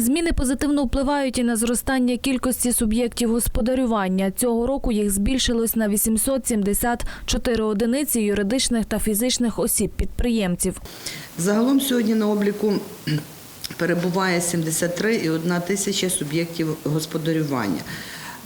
Зміни позитивно впливають і на зростання кількості суб'єктів господарювання. Цього року їх збільшилось на 874 одиниці юридичних та фізичних осіб-підприємців. Загалом сьогодні на обліку перебуває 73,1 тисяча суб'єктів господарювання.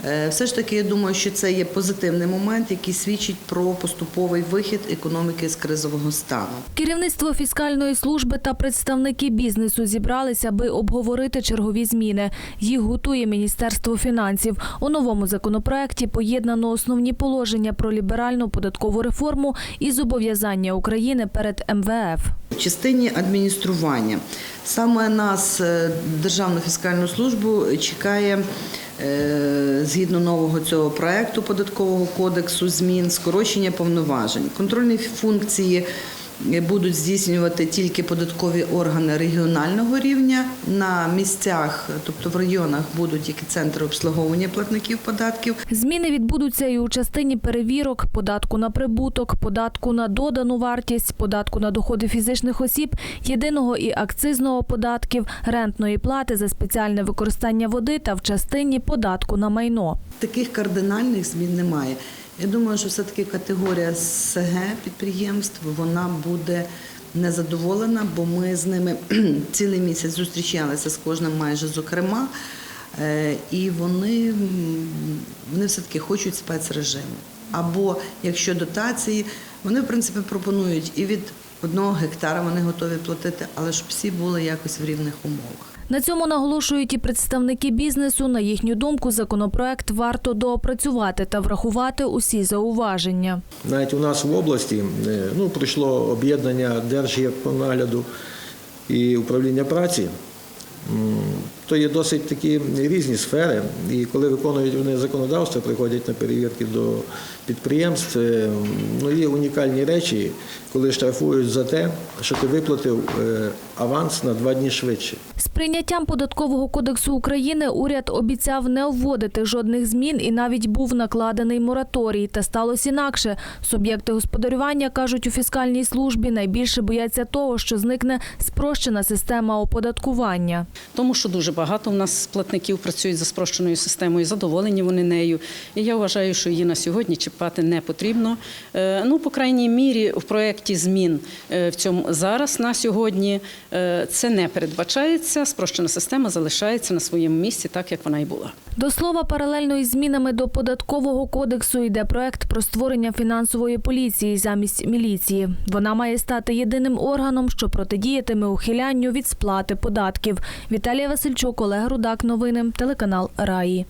Е, Все ж таки, я думаю, що це є позитивний момент, який свідчить про поступовий вихід економіки з кризового стану. Керівництво фіскальної служби та представники бізнесу зібралися, аби обговорити чергові зміни. Їх готує Міністерство фінансів. У новому законопроекті поєднано основні положення про ліберальну податкову реформу і зобов'язання України перед МВФ. В частині адміністрування саме нас, е, Державну фіскальну службу, чекає згідно нового цього проекту податкового кодексу змін скорочення повноважень. Контрольні функції е, будуть здійснювати тільки податкові органи регіонального рівня. На місцях, тобто в районах, будуть тільки центри обслуговування платників податків. Зміни відбудуться і у частині перевірок податку на прибуток, податку на додану вартість, податку на доходи фізичних осіб, єдиного і акцизного податків, рентної плати за спеціальне використання води та в частині податку на майно. Таких кардинальних змін немає. Я думаю, що все-таки категорія СГ підприємств вона буде незадоволена, бо ми з ними цілий місяць зустрічалися з кожним майже зокрема, Е, і вони, вони все-таки хочуть спецрежиму. Або якщо дотації, вони в принципі пропонують і від одного гектара вони готові платити, але щоб всі були якось в рівних умовах. На цьому наголошують і представники бізнесу. На їхню думку, законопроект варто доопрацювати та врахувати усі зауваження. Навіть у нас в області е, ну, пройшло об'єднання Держгірконагляду і управління праці. То є досить такі різні сфери, і коли виконують вони законодавство, приходять на перевірки до підприємств, е, ну, є унікальні речі, коли штрафують за те, що ти виплатив е, аванс на два дні швидше. З прийняттям податкового кодексу України уряд обіцяв не вводити жодних змін і навіть був накладений мораторій. Та сталося інакше. Суб'єкти господарювання кажуть у фіскальній службі найбільше бояться того, що зникне спрощена система оподаткування. Тому що дуже багато в нас платників працюють за спрощеною системою, задоволені вони нею. І я вважаю, що її на сьогодні чіпати не потрібно. Е, Ну, по крайній мірі, в проєкті змін е, в цьому зараз на сьогодні е, це не передбачається. Спрощена система залишається на своєму місці, так як вона і була. До слова, паралельно із змінами до податкового кодексу йде проект про створення фінансової поліції замість міліції. Вона має стати єдиним органом, що протидіятиме ухилянню від сплати податків. Віталія Васильчук, Олег Рудак. Новини, телеканал Раї.